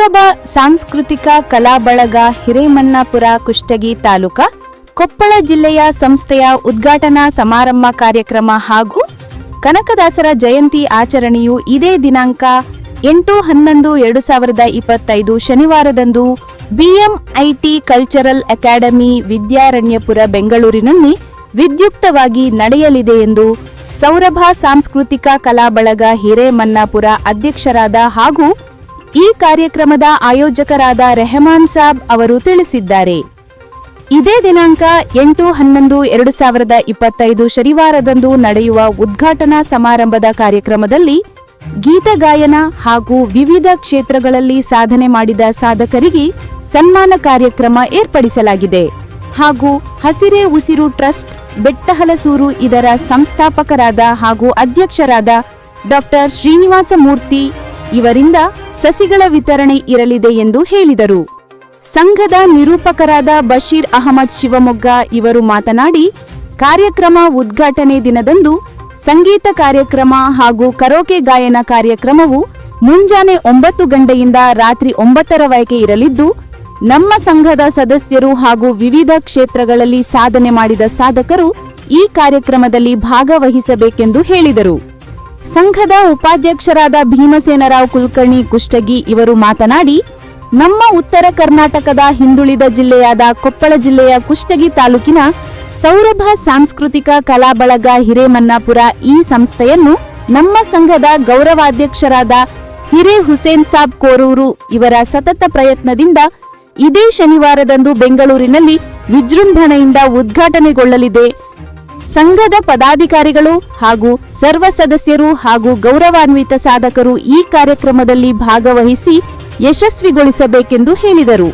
ಸೌರಭ ಸಾಂಸ್ಕೃತಿಕ ಕಲಾ ಬಳಗ ಹಿರೇಮನ್ನಾಪುರ ಕುಷ್ಟಗಿ ತಾಲೂಕ, ಕೊಪ್ಪಳ ಜಿಲ್ಲೆಯ ಸಂಸ್ಥೆಯ ಉದ್ಘಾಟನಾ ಸಮಾರಂಭ ಕಾರ್ಯಕ್ರಮ ಹಾಗೂ ಕನಕದಾಸರ ಜಯಂತಿ ಆಚರಣೆಯು ಇದೇ ದಿನಾಂಕ ಎಂಟು ಹನ್ನೊಂದು ಎರಡು ಸಾವಿರದ ಇಪ್ಪತ್ತೈದು ಶನಿವಾರದಂದು ಬಿಎಂಐಟಿ ಕಲ್ಚರಲ್ ಅಕಾಡೆಮಿ ವಿದ್ಯಾರಣ್ಯಪುರ ಬೆಂಗಳೂರಿನಲ್ಲಿ ವಿದ್ಯುಕ್ತವಾಗಿ ನಡೆಯಲಿದೆ ಎಂದು ಸೌರಭ ಸಾಂಸ್ಕೃತಿಕ ಕಲಾ ಬಳಗ ಹಿರೇಮನ್ನಾಪುರ ಅಧ್ಯಕ್ಷರಾದ ಹಾಗೂ ಈ ಕಾರ್ಯಕ್ರಮದ ಆಯೋಜಕರಾದ ರೆಹಮಾನ್ ಸಾಬ್ ಅವರು ತಿಳಿಸಿದ್ದಾರೆ. ಇದೇ ದಿನಾಂಕ ಎಂಟು ಹನ್ನೊಂದು ಎರಡು ಸಾವಿರದ ಇಪ್ಪತ್ತೈದು ಶನಿವಾರದಂದು ನಡೆಯುವ ಉದ್ಘಾಟನಾ ಸಮಾರಂಭದ ಕಾರ್ಯಕ್ರಮದಲ್ಲಿ ಗೀತಗಾಯನ ಹಾಗೂ ವಿವಿಧ ಕ್ಷೇತ್ರಗಳಲ್ಲಿ ಸಾಧನೆ ಮಾಡಿದ ಸಾಧಕರಿಗೆ ಸನ್ಮಾನ ಕಾರ್ಯಕ್ರಮ ಏರ್ಪಡಿಸಲಾಗಿದೆ. ಹಾಗೂ ಹಸಿರೆ ಉಸಿರು ಟ್ರಸ್ಟ್, ಬೆಟ್ಟಹಲಸೂರು ಇದರ ಸಂಸ್ಥಾಪಕರಾದ ಹಾಗೂ ಅಧ್ಯಕ್ಷರಾದ ಡಾಕ್ಟರ್ ಶ್ರೀನಿವಾಸ ಮೂರ್ತಿ ಇವರಿಂದ ಸಸಿಗಳ ವಿತರಣೆ ಇರಲಿದೆ ಎಂದು ಹೇಳಿದರು. ಸಂಘದ ನಿರೂಪಕರಾದ ಬಶೀರ್ ಅಹಮದ್ ಶಿವಮೊಗ್ಗ ಇವರು ಮಾತನಾಡಿ, ಕಾರ್ಯಕ್ರಮ ಉದ್ಘಾಟನೆ ದಿನದಂದು ಸಂಗೀತ ಕಾರ್ಯಕ್ರಮ ಹಾಗೂ ಕರೋಕೆ ಗಾಯನ ಕಾರ್ಯಕ್ರಮವು ಮುಂಜಾನೆ ಒಂಬತ್ತು ಗಂಟೆಯಿಂದ ರಾತ್ರಿ ಒಂಬತ್ತರವರೆಗೆ ಇರಲಿದ್ದು, ನಮ್ಮ ಸಂಘದ ಸದಸ್ಯರು ಹಾಗೂ ವಿವಿಧ ಕ್ಷೇತ್ರಗಳಲ್ಲಿ ಸಾಧನೆ ಮಾಡಿದ ಸಾಧಕರು ಈ ಕಾರ್ಯಕ್ರಮದಲ್ಲಿ ಭಾಗವಹಿಸಬೇಕೆಂದು ಹೇಳಿದರು. ಸಂಘದ ಉಪಾಧ್ಯಕ್ಷರಾದ ಭೀಮಸೇನರಾವ್ ಕುಲಕರ್ಣಿ ಕುಷ್ಟಗಿ ಇವರು ಮಾತನಾಡಿ, ನಮ್ಮ ಉತ್ತರ ಕರ್ನಾಟಕದ ಹಿಂದುಳಿದ ಜಿಲ್ಲೆಯಾದ ಕೊಪ್ಪಳ ಜಿಲ್ಲೆಯ ಕುಷ್ಟಗಿ ತಾಲೂಕಿನ ಸೌರಭ ಸಾಂಸ್ಕೃತಿಕ ಕಲಾಬಳಗ ಹಿರೇಮನ್ನಾಪುರ ಈ ಸಂಸ್ಥೆಯನ್ನು ನಮ್ಮ ಸಂಘದ ಗೌರವಾಧ್ಯಕ್ಷರಾದ ಹಿರೇ ಹುಸೇನ್ ಸಾಬ್ ಕೋರೂರು ಇವರ ಸತತ ಪ್ರಯತ್ನದಿಂದ ಇದೇ ಶನಿವಾರದಂದು ಬೆಂಗಳೂರಿನಲ್ಲಿ ವಿಜೃಂಭಣೆಯಿಂದ ಉದ್ಘಾಟನೆಗೊಳ್ಳಲಿದೆ. ಸಂಘದ ಪದಾಧಿಕಾರಿಗಳು ಹಾಗೂ ಸರ್ವ ಸದಸ್ಯರು ಹಾಗೂ ಗೌರವಾನ್ವಿತ ಸಾಧಕರು ಈ ಕಾರ್ಯಕ್ರಮದಲ್ಲಿ ಭಾಗವಹಿಸಿ ಯಶಸ್ವಿಗೊಳಿಸಬೇಕೆಂದು ಹೇಳಿದರು.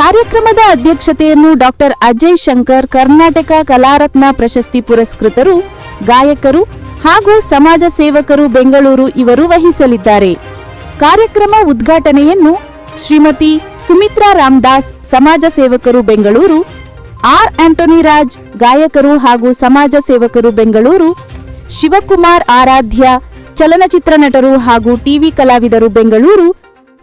ಕಾರ್ಯಕ್ರಮದ ಅಧ್ಯಕ್ಷತೆಯನ್ನು ಡಾಕ್ಟರ್ ಅಜಯ್ ಶಂಕರ್, ಕರ್ನಾಟಕ ಕಲಾರತ್ನ ಪ್ರಶಸ್ತಿ ಪುರಸ್ಕೃತರು, ಗಾಯಕರು ಹಾಗೂ ಸಮಾಜ ಸೇವಕರು ಬೆಂಗಳೂರು ಇವರು ವಹಿಸಲಿದ್ದಾರೆ. ಕಾರ್ಯಕ್ರಮ ಉದ್ಘಾಟನೆಯನ್ನು ಶ್ರೀಮತಿ ಸುಮಿತ್ರಾ ರಾಮದಾಸ್, ಸಮಾಜ ಸೇವಕರು ಬೆಂಗಳೂರು ಆರ್ ಆಂಟೋನಿ ರಾಜ್, ಗಾಯಕರು ಹಾಗೂ ಸಮಾಜ ಸೇವಕರು ಬೆಂಗಳೂರು, ಶಿವಕುಮಾರ್ ಆರಾಧ್ಯ, ಚಲನಚಿತ್ರ ನಟರು ಹಾಗೂ ಟಿವಿ ಕಲಾವಿದರು ಬೆಂಗಳೂರು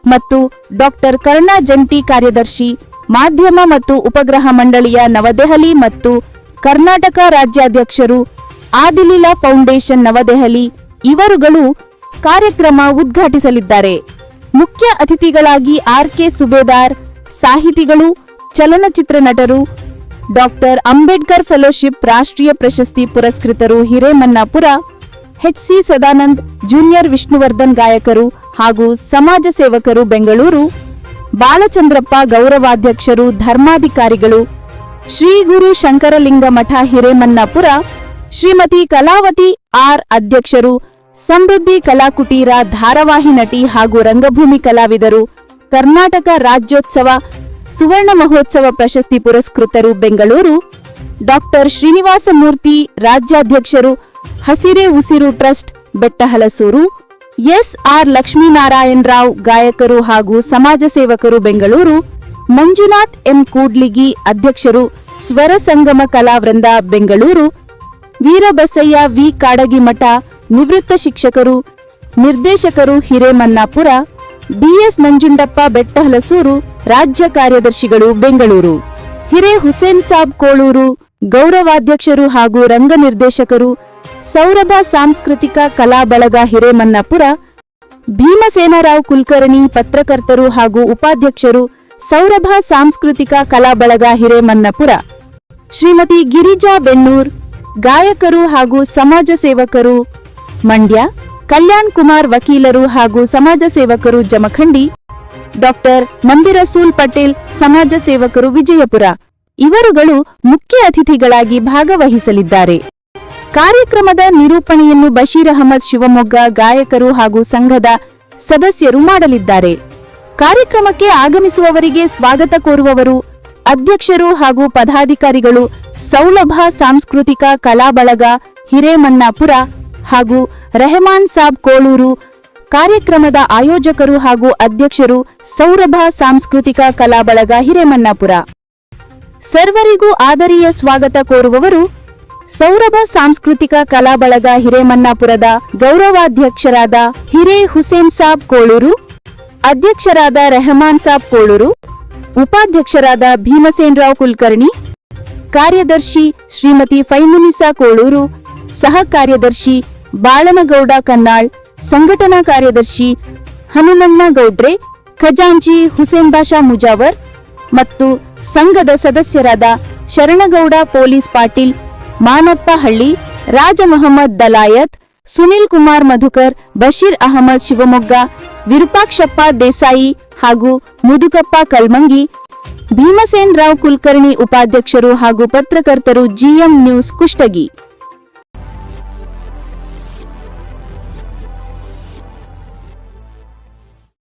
ಮತ್ತು ಡಾಕ್ಟರ್ ಕರ್ಣಾ ಜಂಟಿ ಕಾರ್ಯದರ್ಶಿ, ಮಾಧ್ಯಮ ಮತ್ತು ಉಪಗ್ರಹ ಮಂಡಳಿಯ ನವದೆಹಲಿ ಮತ್ತು ಕರ್ನಾಟಕ ರಾಜ್ಯಾಧ್ಯಕ್ಷರು, ಆದಿಲೀಲಾ ಫೌಂಡೇಶನ್ ನವದೆಹಲಿ ಇವರುಗಳು ಕಾರ್ಯಕ್ರಮ ಉದ್ಘಾಟಿಸಲಿದ್ದಾರೆ. ಮುಖ್ಯ ಅತಿಥಿಗಳಾಗಿ ಆರ್ ಕೆ ಸುಬೇದಾರ್, ಸಾಹಿತಿಗಳು, ಚಲನಚಿತ್ರ ನಟರು ಡಾಕ್ಟರ್ ಅಂಬೇಡ್ಕರ್ ಫೆಲೋಶಿಪ್ ರಾಷ್ಟ್ರೀಯ ಪ್ರಶಸ್ತಿ ಪುರಸ್ಕೃತರು Hiremannapura H C Sadanand, junior Vishnuvardhan ಗಾಯಕರು ಹಾಗೂ ಸಮಾಜ ಸೇವಕರು ಬೆಂಗಳೂರು, ಬಾಲಚಂದ್ರಪ್ಪ ಗೌರವಾಧ್ಯಕ್ಷರು, ಧರ್ಮಾಧಿಕಾರಿಗಳು, ಶ್ರೀ ಗುರು ಶಂಕರಲಿಂಗ ಮಠ ಹಿರೇಮನ್ನಾಪುರ, ಶ್ರೀಮತಿ ಕಲಾವತಿ ಆರ್ ಅಧ್ಯಕ್ಷರು, ಸಮೃದ್ಧಿ ಕಲಾಕುಟೀರ ಧಾರಾವಾಹಿ ನಟಿ ಹಾಗೂ ರಂಗಭೂಮಿ ಕಲಾವಿದರು, ಕರ್ನಾಟಕ ರಾಜ್ಯೋತ್ಸವ ಸುವರ್ಣ ಮಹೋತ್ಸವ ಪ್ರಶಸ್ತಿ ಪುರಸ್ಕೃತರು ಬೆಂಗಳೂರು. ಡಾಕ್ಟರ್ ಶ್ರೀನಿವಾಸ ಮೂರ್ತಿ ರಾಜ್ಯಾಧ್ಯಕ್ಷರು Hasire Usiru trust, Bettahalasuru. S R Lakshminarayana Rao ಗಾಯಕರು ಹಾಗೂ ಸಮಾಜ ಸೇವಕರು ಬೆಂಗಳೂರು. ಮಂಜುನಾಥ್ ಎಂ ಕೂಡ್ಲಿಗಿ, ಅಧ್ಯಕ್ಷರು ಸ್ವರ ಸಂಗಮ ಕಲಾವೃಂದ ಬೆಂಗಳೂರು. ವೀರಬಸಯ್ಯ ವಿ ಕಾಡಗಿಮಠ, ನಿವೃತ್ತ ಶಿಕ್ಷಕರು. ನಿರ್ದೇಶಕರು ಹಿರೇಮನ್ನಾಪುರ. ಬಿಎಸ್ ನಂಜುಂಡಪ್ಪ, ಬೆಟ್ಟಹಲಸೂರು. ರಾಜ್ಯ ಕಾರ್ಯದರ್ಶಿಗಳು ಬೆಂಗಳೂರು. ಹಿರೇ ಹುಸೇನ್ ಸಾಬ್ ಕೋಳೂರು, ಗೌರವಾಧ್ಯಕ್ಷರು ಹಾಗೂ ರಂಗ ನಿರ್ದೇಶಕರು, ಸೌರಭ ಸಾಂಸ್ಕೃತಿಕ ಕಲಾ ಬಳಗ ಹಿರೇಮನ್ನಾಪುರ ಭೀಮಸೇನರಾವ್ ಕುಲಕರ್ಣಿ ಪತ್ರಕರ್ತರು ಹಾಗೂ ಉಪಾಧ್ಯಕ್ಷರು, ಸೌರಭ ಸಾಂಸ್ಕೃತಿಕ ಕಲಾ ಬಳಗ ಹಿರೇಮನ್ನಪುರ. ಶ್ರೀಮತಿ ಗಿರಿಜಾ ಬೆನ್ನೂರ್ ಗಾಯಕರು ಹಾಗೂ ಸಮಾಜ ಸೇವಕರು, ಮಂಡ್ಯ, ಕಲ್ಯಾಣ್ ಕುಮಾರ್ ವಕೀಲರು ಹಾಗೂ ಸಮಾಜ ಸೇವಕರು ಜಮಖಂಡಿ ಡಾಕ್ಟರ್ ಮಂದಿರಸೂಲ್ ಪಟೇಲ್, ಸಮಾಜ ಸೇವಕರು ವಿಜಯಪುರ. ಇವರುಗಳು ಮುಖ್ಯ ಅತಿಥಿಗಳಾಗಿ ಭಾಗವಹಿಸಲಿದ್ದಾರೆ. ಕಾರ್ಯಕ್ರಮದ ನಿರೂಪಣೆಯನ್ನು ಬಶೀರ್ ಅಹಮದ್ ಶಿವಮೊಗ್ಗ ಗಾಯಕರು ಹಾಗೂ ಸಂಘದ ಸದಸ್ಯರು ಮಾಡಲಿದ್ದಾರೆ. ಕಾರ್ಯಕ್ರಮಕ್ಕೆ ಆಗಮಿಸುವವರಿಗೆ ಸ್ವಾಗತ ಕೋರುವವರು ಅಧ್ಯಕ್ಷರು ಹಾಗೂ ಪದಾಧಿಕಾರಿಗಳು ಸೌಲಭ ಸಾಂಸ್ಕೃತಿಕ ಕಲಾ ಬಳಗ ಹಿರೇಮನ್ನಾಪುರ ಹಾಗೂ ರೆಹಮಾನ್ ಸಾಬ್ ಕೋಳೂರು ಕಾರ್ಯಕ್ರಮದ ಆಯೋಜಕರು ಹಾಗೂ ಅಧ್ಯಕ್ಷರು ಸೌರಭ ಸಾಂಸ್ಕೃತಿಕ ಕಲಾ ಬಳಗ ಹಿರೇಮನ್ನಾಪುರ ಸರ್ವರಿಗೂ ಆದರೀಯ ಸ್ವಾಗತ ಕೋರುವವರು ಸೌರಭ ಸಾಂಸ್ಕೃತಿಕ ಕಲಾ ಬಳಗ ಹಿರೇಮನ್ನಾಪುರದ ಗೌರವಾಧ್ಯಕ್ಷರಾದ ಹಿರೇ ಹುಸೇನ್ ಸಾಬ್ ಕೋಳೂರು, ಅಧ್ಯಕ್ಷರಾದ ರೆಹಮಾನ್ ಸಾಬ್ ಕೋಳೂರು, ಉಪಾಧ್ಯಕ್ಷರಾದ ಭೀಮಸೇನರಾವ್ ಕುಲಕರ್ಣಿ, ಕಾರ್ಯದರ್ಶಿ ಶ್ರೀಮತಿ ಫೈಮುನಿಸಾ ಕೋಳೂರು, ಸಹ ಕಾರ್ಯದರ್ಶಿ ಬಾಳನಗೌಡ ಕನ್ನಾಳ್ ಸಂಘಟನಾ ಕಾರ್ಯದರ್ಶಿ ಹನುಮಣ್ಣ ಗೌಡ್ರೆ, ಖಜಾಂಚಿ ಹುಸೇನ್ ಬಾಷಾ ಮುಜಾವರ್ ಮತ್ತು ಸಂಘದ ಸದಸ್ಯರಾದ ಶರಣಗೌಡ ಪೊಲೀಸ್ ಪಾಟೀಲ್, ಮಾನಪ್ಪ ಹಳ್ಳಿ, ರಾಜ ಮೊಹಮ್ಮದ್ ದಲಾಯತ್, ಸುನಿಲ್ ಕುಮಾರ್ ಮಧುಕರ್, ಬಶೀರ್ ಅಹಮದ್ ಶಿವಮೊಗ್ಗ, ವಿರೂಪಾಕ್ಷಪ್ಪ ದೇಸಾಯಿ ಹಾಗೂ ಮುದುಕಪ್ಪ ಕಲ್ಮಂಗಿ, ಭೀಮಸೇನ್ ರಾವ್ ಕುಲಕರ್ಣಿ ಉಪಾಧ್ಯಕ್ಷರು ಹಾಗೂ ಪತ್ರಕರ್ತರು ಜಿಎಂ ನ್ಯೂಸ್ ಕುಷ್ಟಗಿ.